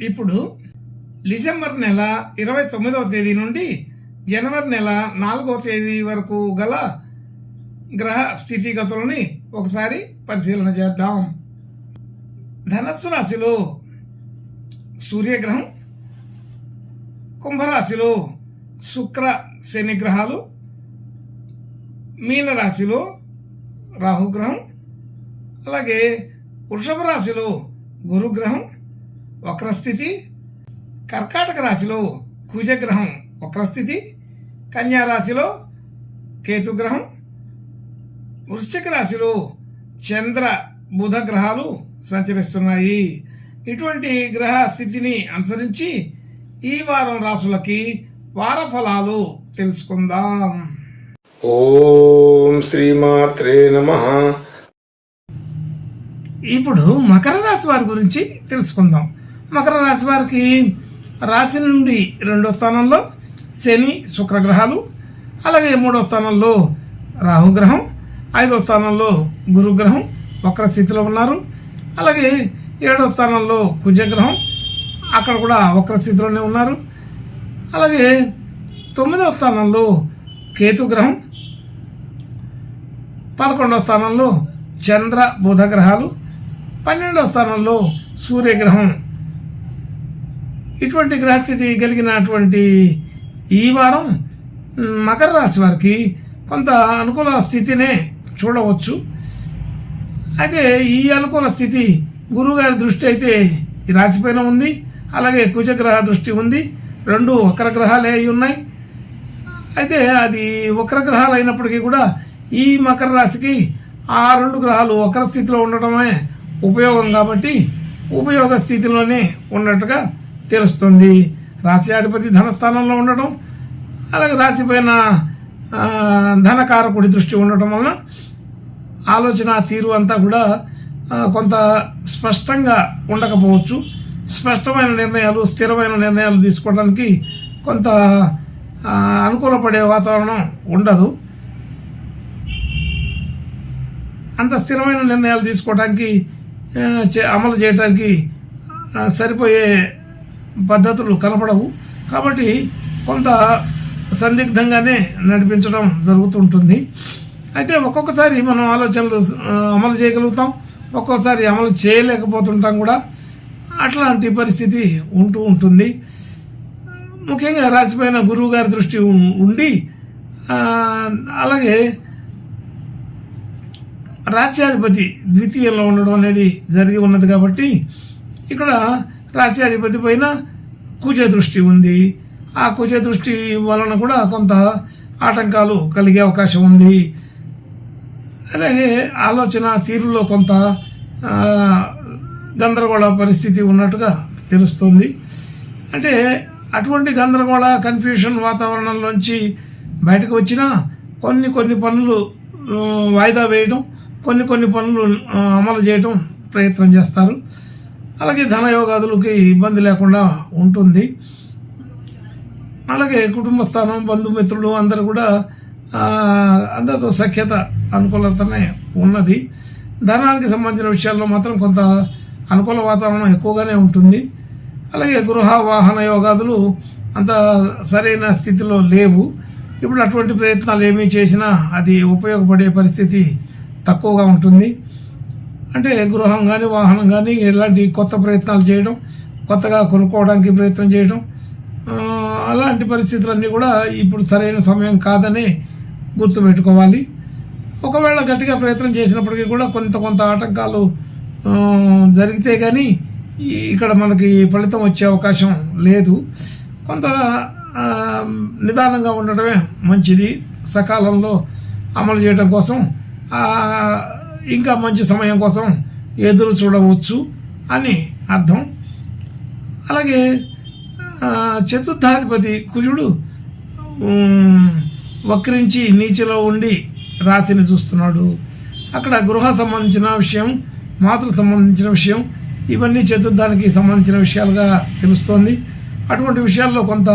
ఇప్పుడు డిసెంబర్ నెల ఇరవై తొమ్మిదవ తేదీ నుండి జనవరి నెల నాలుగవ తేదీ వరకు గల గ్రహ స్థితిగతులని ఒకసారి పరిశీలన చేద్దాం. ధనస్సు రాశిలో సూర్యగ్రహం కుంభరాశిలో శుక్ర శని గ్రహాలు మీనరాశిలో రాహుగ్రహం అలాగే వృషభ రాశిలో గురుగ్రహం వక్రస్థితి కర్కాటక రాశిలో కుజగ్రహం వక్రస్థితి కన్యా రాశిలో కేతుగ్రహం వృశ్చిక రాశిలో చంద్ర బుధ గ్రహాలు సంచరిస్తున్నాయి. ఇటువంటి గ్రహ స్థితిని అనుసరించి ఈ వారం రాసులకి వార ఫలాలు తెలుసుకుందాం. ఓం శ్రీమాత్రే నమ. ఇప్పుడు మకర రాశి వారి గురించి తెలుసుకుందాం. మకర రాశి వారికి రాశి నుండి రెండో స్థానంలో శని శుక్రగ్రహాలు అలాగే మూడో స్థానంలో రాహుగ్రహం ఐదో స్థానంలో గురుగ్రహం వక్ర స్థితిలో ఉన్నారు. అలాగే ఏడో స్థానంలో కుజగ్రహం అక్కడ కూడా వక్ర స్థితిలోనే ఉన్నారు. అలాగే తొమ్మిదవ స్థానంలో కేతుగ్రహం పదకొండవ స్థానంలో చంద్ర బుధ గ్రహాలు పన్నెండవ స్థానంలో సూర్యగ్రహం ఇటువంటి గ్రహస్థితి కలిగినటువంటి ఈ వారం మకర రాశి వారికి కొంత అనుకూల స్థితినే చూడవచ్చు. అయితే ఈ అనుకూల స్థితి గురువుగారి దృష్టి అయితే ఈ రాశిపైన ఉంది. అలాగే కుజగ్రహ దృష్టి ఉంది. రెండు వక్ర గ్రహాలే అయి ఉన్నాయి. అయితే అది వక్ర గ్రహాలు అయినప్పటికీ కూడా ఈ మకర రాశికి ఆ రెండు గ్రహాలు వక్ర స్థితిలో ఉండటమే ఉపయోగం కాబట్టి ఉపయోగ స్థితిలోనే ఉన్నట్టుగా తెలుస్తుంది. రాశ్యాధిపతి ధనస్థానంలో ఉండటం అలాగే రాసిపోయిన ధనకారకుడి దృష్టి ఉండటం వలన ఆలోచన తీరు అంతా కూడా కొంత స్పష్టంగా ఉండకపోవచ్చు. స్పష్టమైన నిర్ణయాలు స్థిరమైన నిర్ణయాలు తీసుకోవడానికి కొంత అనుకూలపడే వాతావరణం ఉండదు. అంత స్థిరమైన నిర్ణయాలు తీసుకోవడానికి చే- అమలు చేయడానికి సరిపోయే పద్ధతులు కనపడవు. కాబట్టి కొంత సందిగ్ధంగానే నడిపించడం జరుగుతుంటుంది. అయితే ఒక్కొక్కసారి మనం ఆలోచనలు అమలు చేయగలుగుతాం. ఒక్కొక్కసారి అమలు చేయలేకపోతుంటాం కూడా. అట్లాంటి పరిస్థితి ఉంటూ ఉంటుంది. ముఖ్యంగా రాసిపోయిన గురువు గారి దృష్టి ఉండి అలాగే రాజ్యాధిపతి ద్వితీయంలో ఉండడం అనేది జరిగి ఉన్నది కాబట్టి ఇక్కడ రాశ్యాధిపతి పైన కుజ దృష్టి ఉంది. ఆ కుజ దృష్టి వలన కూడా కొంత ఆటంకాలు కలిగే అవకాశం ఉంది. అలాగే ఆలోచన తీరులో కొంత గందరగోళ పరిస్థితి ఉన్నట్టుగా తెలుస్తుంది. అంటే అటువంటి గందరగోళ కన్ఫ్యూషన్ వాతావరణంలోంచి బయటకు వచ్చినా కొన్ని కొన్ని పనులు వాయిదా వేయడం కొన్ని కొన్ని పనులు అమలు చేయడం ప్రయత్నం చేస్తారు. అలాగే ధనయోగాదులకి ఇబ్బంది లేకుండా ఉంటుంది. అలాగే కుటుంబ స్థానం బంధుమిత్రులు అందరూ కూడా అందరితో సఖ్యత అనుకూలతనే ఉన్నది. ధనానికి సంబంధించిన విషయాల్లో మాత్రం కొంత అనుకూల వాతావరణం ఎక్కువగానే ఉంటుంది. అలాగే గృహ వాహన యోగాదులు అంత సరైన స్థితిలో లేవు. ఇప్పుడు అటువంటి ప్రయత్నాలు ఏమీ చేసినా అది ఉపయోగపడే పరిస్థితి తక్కువగా ఉంటుంది. అంటే గృహం కానీ వాహనం కానీ ఇలాంటి కొత్త ప్రయత్నాలు చేయడం కొత్తగా కొనుక్కోవడానికి ప్రయత్నం చేయడం అలాంటి పరిస్థితులన్నీ కూడా ఇప్పుడు సరైన సమయం కాదని గుర్తుపెట్టుకోవాలి. ఒకవేళ గట్టిగా ప్రయత్నం చేసినప్పటికీ కూడా కొంత కొంత ఆటంకాలు జరిగితే కానీ ఇక్కడ మనకి ఫలితం వచ్చే అవకాశం లేదు. కొంత నిదానంగా ఉండటమే మంచిది. సకాలంలో అమలు చేయడం కోసం ఇంకా మంచి సమయం కోసం ఎదురు చూడవచ్చు అని అర్థం. అలాగే చతుర్థాధిపతి కుజుడు వక్రించి నీచిలో ఉండి రాశిని చూస్తున్నాడు. అక్కడ గృహ సంబంధించిన విషయం మాతృ సంబంధించిన విషయం ఇవన్నీ చతుర్థానికి సంబంధించిన విషయాలుగా తెలుస్తోంది. అటువంటి విషయాల్లో కొంత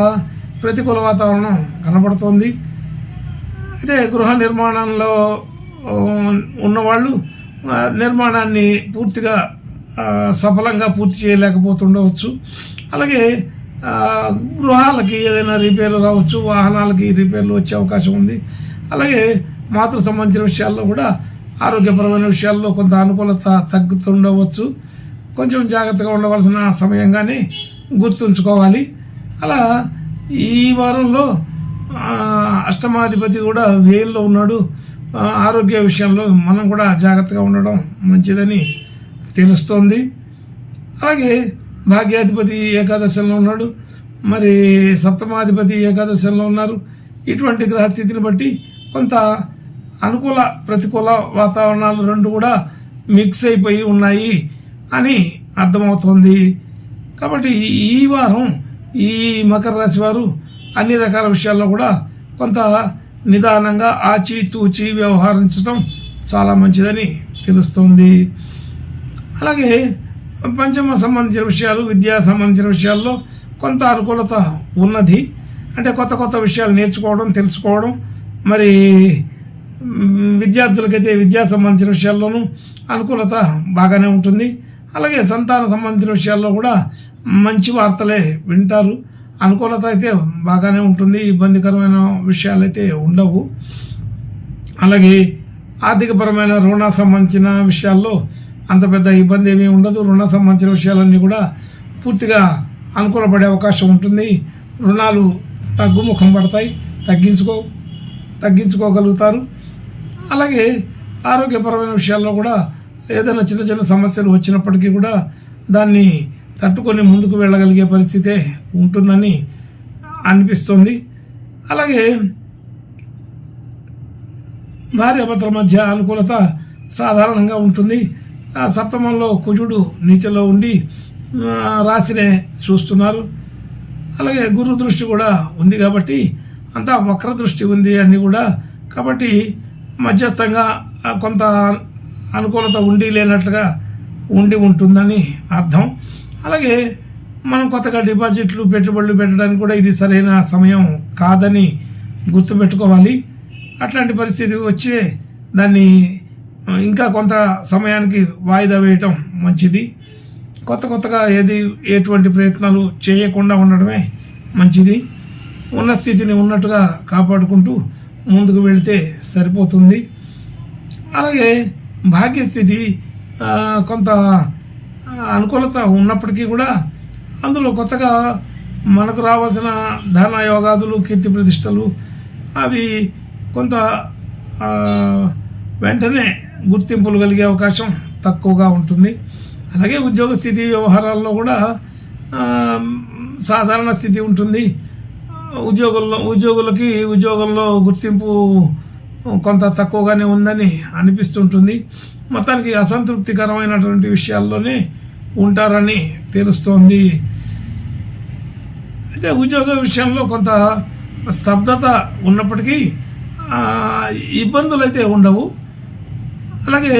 ప్రతికూల వాతావరణం కనబడుతోంది. అయితే గృహ నిర్మాణంలో ఉన్నవాళ్ళు నిర్మాణాన్ని పూర్తిగా సఫలంగా పూర్తి చేయలేకపోతుండవచ్చు. అలాగే గృహాలకి ఏదైనా రిపేర్లు రావచ్చు వాహనాలకి రిపేర్లు వచ్చే అవకాశం ఉంది. అలాగే మాతృ సంబంధించిన విషయాల్లో కూడా ఆరోగ్యపరమైన విషయాల్లో కొంత అనుకూలత తగ్గుతుండవచ్చు. కొంచెం జాగ్రత్తగా ఉండవలసిన సమయంగానే గుర్తుంచుకోవాలి. అలా ఈ వారంలో అష్టమాధిపతి కూడా వేల్లో ఉన్నాడు. ఆరోగ్య విషయంలో మనం కూడా జాగ్రత్తగా ఉండడం మంచిదని తెలుస్తోంది. అలాగే భాగ్యాధిపతి ఏకాదశంలో ఉన్నాడు. మరి సప్తమాధిపతి ఏకాదశంలో ఉన్నారు. ఇటువంటి గ్రహస్థితిని బట్టి కొంత అనుకూల ప్రతికూల వాతావరణాలు రెండు కూడా మిక్స్ అయిపోయి ఉన్నాయి అని అర్థమవుతోంది. కాబట్టి ఈ వారం ఈ మకర రాశి వారు అన్ని రకాల విషయాల్లో కూడా కొంత నిదానంగా ఆచితూచి వ్యవహరించడం చాలా మంచిదని తెలుస్తోంది. అలాగే పంచమ సంబంధించిన విషయాలు విద్యా సంబంధించిన విషయాల్లో కొంత అనుకూలత ఉన్నది. అంటే కొత్త కొత్త విషయాలు నేర్చుకోవడం తెలుసుకోవడం మరి విద్యార్థులకైతే విద్యా సంబంధించిన విషయాల్లోనూ అనుకూలత బాగానే ఉంటుంది. అలాగే సంతాన సంబంధించిన విషయాల్లో కూడా మంచి వార్తలే వింటారు. అనుకూలత అయితే బాగానే ఉంటుంది ఇబ్బందికరమైన విషయాలైతే ఉండవు. అలాగే ఆర్థికపరమైన రుణ సంబంధించిన విషయాల్లో అంత పెద్ద ఇబ్బంది ఏమీ ఉండదు. రుణ సంబంధించిన విషయాలన్నీ కూడా పూర్తిగా అనుకూలపడే అవకాశం ఉంటుంది. రుణాలు తగ్గుముఖం పడతాయి తగ్గించుకో తగ్గించుకోగలుగుతారు. అలాగే ఆరోగ్యపరమైన విషయాల్లో కూడా ఏదైనా చిన్న చిన్న సమస్యలు వచ్చినప్పటికీ కూడా దాన్ని తట్టుకొని ముందుకు వెళ్ళగలిగే పరిస్థితే ఉంటుందని అనిపిస్తుంది. అలాగే భార్యాభర్తల మధ్య అనుకూలత సాధారణంగా ఉంటుంది. ఆ సప్తమంలో కుజుడు నీచలో ఉండి రాశినే చూస్తున్నారు. అలాగే గురు దృష్టి కూడా ఉంది కాబట్టి అంతా వక్ర దృష్టి ఉంది అని కూడా కాబట్టి మధ్యస్థంగా కొంత అనుకూలత ఉండి లేనట్లుగా ఉండి ఉంటుందని అర్థం. అలాగే మనం కొత్తగా డిపాజిట్లు పెట్టుబడులు పెట్టడానికి కూడా ఇది సరైన సమయం కాదని గుర్తుపెట్టుకోవాలి. అట్లాంటి పరిస్థితి వచ్చే దాన్ని ఇంకా కొంత సమయానికి వాయిదా వేయటం మంచిది. కొత్త కొత్తగా ఏది ఎటువంటి ప్రయత్నాలు చేయకుండా ఉండడమే మంచిది. ఉన్న స్థితిని ఉన్నట్టుగా కాపాడుకుంటూ ముందుకు వెళితే సరిపోతుంది. అలాగే భాగ్యస్థితి కొంత అనుకూలత ఉన్నప్పటికీ కూడా అందులో కొత్తగా మనకు రావాల్సిన ధన యోగాదులు కీర్తి ప్రతిష్టలు అవి కొంత వెంటనే గుర్తింపులు కలిగే అవకాశం తక్కువగా ఉంటుంది. అలాగే ఉద్యోగ స్థితి వ్యవహారాల్లో కూడా సాధారణ స్థితి ఉంటుంది. ఉద్యోగుల్లో ఉద్యోగులకి ఉద్యోగంలో గుర్తింపు కొంత తక్కువగానే ఉందని అనిపిస్తుంటుంది. మొత్తానికి అసంతృప్తికరమైనటువంటి విషయాల్లోనే ఉంటారని తెలుస్తోంది. అయితే ఉద్యోగ విషయంలో కొంత స్తబ్దత ఉన్నప్పటికీ ఇబ్బందులు అయితే ఉండవు. అలాగే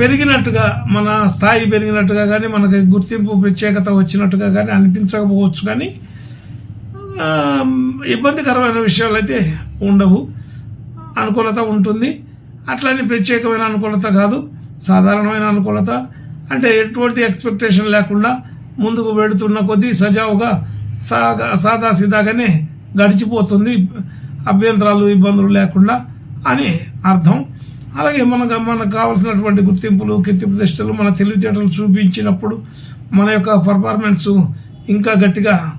పెరిగినట్టుగా మన స్థాయి పెరిగినట్టుగా కానీ మనకి గుర్తింపు ప్రత్యేకత వచ్చినట్టుగా కానీ అనిపించకపోవచ్చు కానీ ఇబ్బందికరమైన విషయాలు అయితే ఉండవు. అనుకూలత ఉంటుంది. అట్లని ప్రత్యేకమైన అనుకూలత కాదు. సాధారణమైన అనుకూలత. అంటే ఎటువంటి ఎక్స్పెక్టేషన్ లేకుండా ముందుకు వెళుతున్న కొద్దీ సజావుగా సాగా సాదాసీదాగానే గడిచిపోతుంది. అభ్యంతరాలు ఇబ్బందులు లేకుండా అని అర్థం. అలాగే మనకు మనకు కావాల్సినటువంటి గుర్తింపులు కీర్తి ప్రతిష్టలు మన తెలివితేటలు చూపించినప్పుడు మన యొక్క పర్ఫార్మెన్స్ ఇంకా గట్టిగా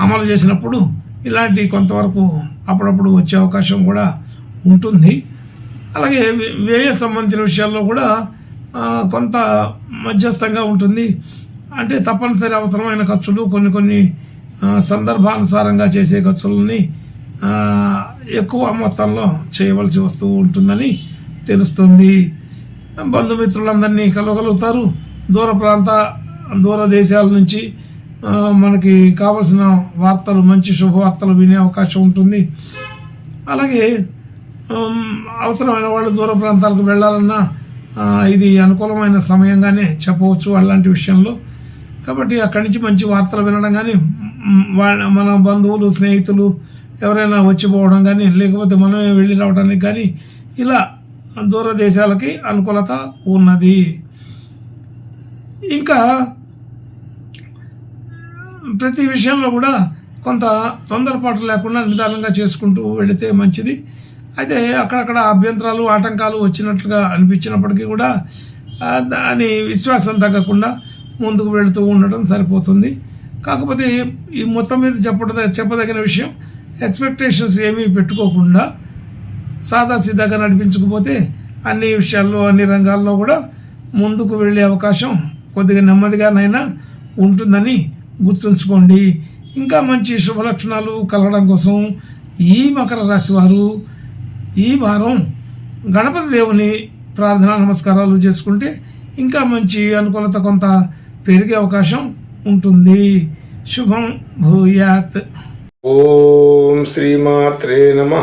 అమలు చేసినప్పుడు ఇలాంటి కొంతవరకు అప్పుడప్పుడు వచ్చే అవకాశం కూడా ఉంటుంది. అలాగే వ్యయ సంబంధించిన విషయాల్లో కూడా కొంత మధ్యస్థంగా ఉంటుంది. అంటే తప్పనిసరి అవసరమైన ఖర్చులు కొన్ని కొన్ని సందర్భానుసారంగా చేసే ఖర్చులని ఎక్కువ మొత్తంలో చేయవలసి వస్తూ ఉంటుందని తెలుస్తుంది. బంధుమిత్రులందరినీ కలవగలుగుతారు. దూర ప్రాంత దూర దేశాల నుంచి మనకి కావలసిన వార్తలు మంచి శుభవార్తలు వినే అవకాశం ఉంటుంది. అలాగే అవసరమైన వాళ్ళు దూర ప్రాంతాలకు వెళ్ళాలన్నా ఇది అనుకూలమైన సమయంగానే చెప్పవచ్చు అలాంటి విషయంలో. కాబట్టి అక్కడి నుంచి మంచి వార్తలు వినడం కానీ వాళ్ళ మన బంధువులు స్నేహితులు ఎవరైనా వచ్చిపోవడం కానీ లేకపోతే మనమే వెళ్ళి రావడానికి కానీ ఇలా దూర దేశాలకి అనుకూలత ఉన్నది. ఇంకా ప్రతి విషయంలో కూడా కొంత తొందరపాటు లేకుండా నిదానంగా చేసుకుంటూ వెళితే మంచిది. అయితే అక్కడక్కడ అభ్యంతరాలు ఆటంకాలు వచ్చినట్లుగా అనిపించినప్పటికీ కూడా దాని విశ్వాసం తగ్గకుండా ముందుకు వెళుతూ ఉండటం సరిపోతుంది. కాకపోతే ఈ మొత్తం మీద చెప్పద చెప్పదగిన విషయం ఎక్స్పెక్టేషన్స్ ఏమీ పెట్టుకోకుండా సాదా సీదాగా నడిపించకపోతే అన్ని విషయాల్లో అన్ని రంగాల్లో కూడా ముందుకు వెళ్ళే అవకాశం కొద్దిగా నెమ్మదిగానైనా ఉంటుందని గుర్తుంచుకోండి. ఇంకా మంచి శుభ లక్షణాలు కలగడం కోసం ఈ మకర రాశి వారు ఈ వారం గణపతి దేవుని ప్రార్థనా నమస్కారాలు చేసుకుంటే ఇంకా మంచి అనుకూలత కొంత పెరిగే అవకాశం ఉంటుంది. శుభం భూయాత్. ఓం శ్రీమాత్రే నమ.